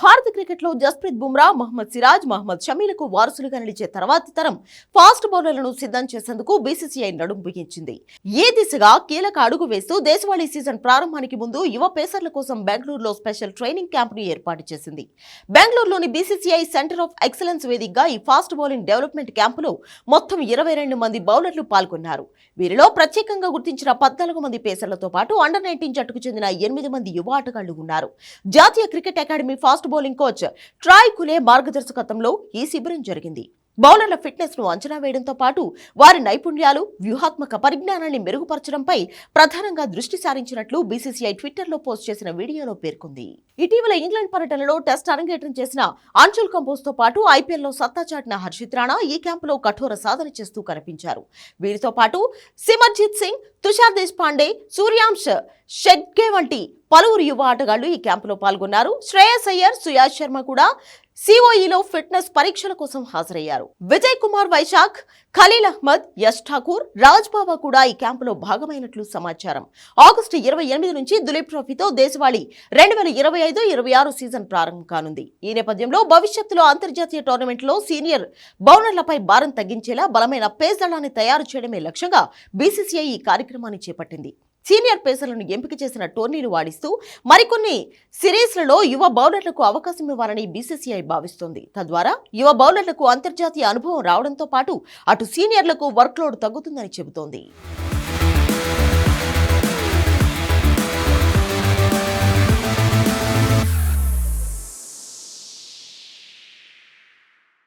భారత క్రికెట్లో జస్ప్రీత్ బుమ్రా మహమ్మద్ సిరాజ్ మహమ్మద్ షమీలకు వారసులుగా నిలిచే తర్వాతి తరం ఫాస్ట్ బౌలర్లను సిద్ధం చేసేందుకు బీసీసీఐ నడుం బిగించింది. ఏ దిశగా కీలక అడుగు వేస్తూ దేశవాళీ సీజన్ ప్రారంభానికి ముందు యువ పేసర్ల కోసం బెంగళూరులో స్పెషల్ ట్రైనింగ్ క్యాంపును ఏర్పాటు చేసింది. బెంగళూరులోని బీసీసీఐ సెంటర్ ఆఫ్ ఎక్సలెన్స్ వేదికగా ఈ ఫాస్ట్ బౌలింగ్ డెవలప్మెంట్ క్యాంపులో మొత్తం ఇరవై రెండు మంది బౌలర్లు పాల్గొన్నారు. వీరిలో ప్రత్యేకంగా గుర్తించిన పద్నాలుగు మంది పేసర్లతో పాటు అండర్ నైన్టీన్ జట్టుకు చెందిన ఎనిమిది మంది యువ ఆటగాళ్ళు ఉన్నారు. జాతీయ cricket academy fast bowling coach Troy Cooley మార్గదర్శకత్వంలో ఈ శిబిరం జరిగింది. బౌలర్ల ఫిట్నెస్ను అంచనా వేయడంతో పాటు వారి నైపుణ్యాలు వ్యూహాత్మక పరిజ్ఞానాన్ని మెరుగుపరచడంపై ప్రధానంగా దృష్టి సారించినట్లు బీసీసీఐ ట్విట్టర్లో పోస్ట్ చేసిన వీడియోలో పేర్కొంది. ఇటీవల ఇంగ్లాండ్ పర్యటనలో టెస్ట్ అరంగేట్రం చేసిన అంచుల్ కంపోజ్తో పాటు ఐపీఎల్లో సత్తా చాటిన హర్షిత్ రాణా ఈ క్యాంపులో కఠోర సాధన చేస్తూ కనిపించారు. వీరితో పాటు సిమర్జిత్ సింగ్ తుషార్ దేశపాండే సూర్యాంశ్ షెడ్గే వంటి పలువురు యువ ఆటగాళ్ళు ఈ క్యాంపులో పాల్గొన్నారు. శ్రేయస్ అయ్యర్ సుయాష్ శర్మ కూడా సిఓఈలో ఫిట్నెస్ పరీక్షల కోసం హాజరయ్యారు. విజయ్ కుమార్ వైశాఖ్ ఖలీల్ అహ్మద్ యశ్ ఠాకూర్ రాజ్ బాబా కూడా ఈ క్యాంపులో భాగమైనట్లు సమాచారం. ఆగస్టు ఇరవై ఎనిమిది నుంచి దులీప్ ట్రోఫీతో దేశవాళీ రెండు వేల ఇరవై ఐదు ఇరవై ఆరు సీజన్ ప్రారంభం కానుంది. ఈ నేపథ్యంలో భవిష్యత్తులో అంతర్జాతీయ టోర్నమెంట్లో సీనియర్ బౌలర్లపై భారం తగ్గించేలా బలమైన పేస్ దళాన్ని తయారు చేయడమే లక్ష్యంగా బీసీసీఐ ఈ కార్యక్రమాన్ని చేపట్టింది. సీనియర్ పేసర్లను ఎంపిక చేసిన టోర్నీలు వాడిస్తూ మరికొన్ని సిరీస్లలో యువ బౌలర్లకు అవకాశం ఇవ్వాలని బీసీసీఐ భావిస్తోంది. తద్వారా యువ బౌలర్లకు అంతర్జాతీయ అనుభవం రావడంతో పాటు అటు సీనియర్లకు వర్క్లోడ్ తగ్గుతుందని చెబుతోంది.